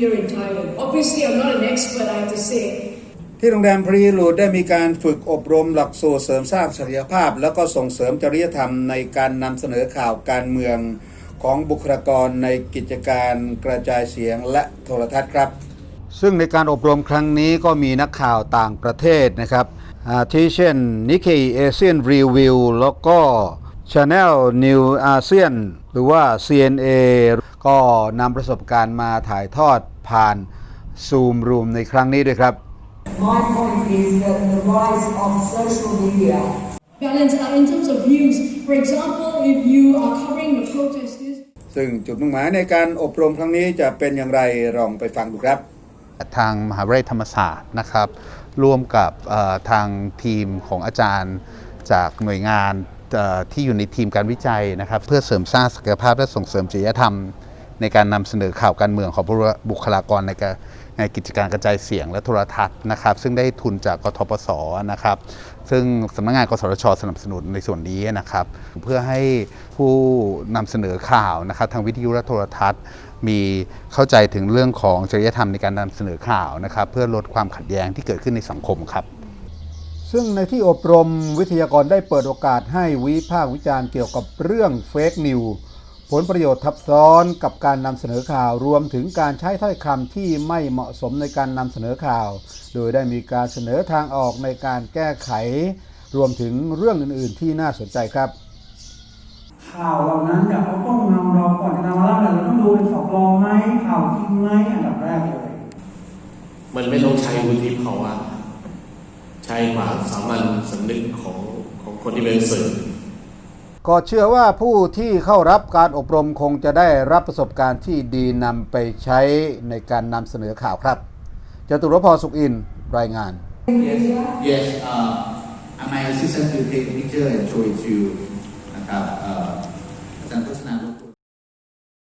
here in Thailand. Obviously, I'm not an expert, I have to say. ที่โรงแรมพรีลูดได้มีการฝึกอบรมหลักสูตรเสริมสร้างศักยภาพ แล้วก็ส่งเสริมจริยธรรมในการนำเสนอข่าวการเมืองของบุคลากรในกิจการกระจายเสียงและโทรทัศน์ครับ ซึ่งในการอบรมครั้งนี้ก็มีนักข่าวต่างประเทศนะครับที่เช่น Nikkei Asian Review แล้วก็ Channel New ASEAN หรือว่า CNA ก็นำประสบการณ์มาถ่ายทอดผ่าน Zoom Room ในครั้งนี้ด้วยครับ My point is that the rise of social media Balance uh, in terms of views. For example, if you are covering the protesters, ซึ่งจุดมุ่งหมายในการอบรมครั้งนี้จะเป็นอย่างไรลองไปฟังดูครับ ทางมหาวิทยาลัยธรรมศาสตร์นะครับ ร่วมกับเอ่อทางทีมของอาจารย์จากหน่วยงานเอ่อ ที่อยู่ในทีมการวิจัยนะครับ เพื่อเสริมสร้างศักยภาพและส่งเสริมจริยธรรม ในการนำเสนอข่าวการเมืองของบุคลากรในการในกิจการกระจายเสียงและโทรทัศน์นะครับ ซึ่งได้ทุนจากกทปสนะครับ ซึ่งสำนักงานกสทชสนับสนุนในส่วนนี้นะครับ เพื่อให้ผู้นำเสนอข่าวนะครับ ทางวิทยุและโทรทัศน์ มีเข้าใจถึงเรื่องของจริยธรรมในการนำเสนอข่าวนะครับ เพื่อลดความขัดแย้งที่เกิดขึ้นในสังคมครับ ซึ่งในที่อบรมวิทยากรได้เปิดโอกาสให้วิพากษ์วิจารณ์เกี่ยวกับเรื่องเฟกนิวผลประโยชน์ทับซ้อนกับการนำเสนอข่าวรวมถึงการใช้ถ้อยคำที่ไม่เหมาะสมในการนำเสนอข่าว โดยได้มีการเสนอทางออกในการแก้ไข รวมถึงเรื่องอื่น ๆ ที่น่าสนใจครับ ข่าวเหล่านั้นเนี่ยเราต้องนำเราก่อนจะนำมาเล่าเนี่ยเราต้องดูเป็นสอบรองไหมข่าวจริงไหมอันดับแรกเลยมันไม่ต้องใช้วุฒิภาวะใช้ความสามัญสำนึกของของคนที่เป็นสื่อก็เชื่อว่าผู้ที่เข้ารับการอบรมคงจะได้รับประสบการณ์ที่ดีนำไปใช้ในการนำเสนอข่าวครับจตุรพรสุขอินทร์รายงาน Yes, yes. Uh, my assistant will take a picture and show it to you. นะครับเอ่อ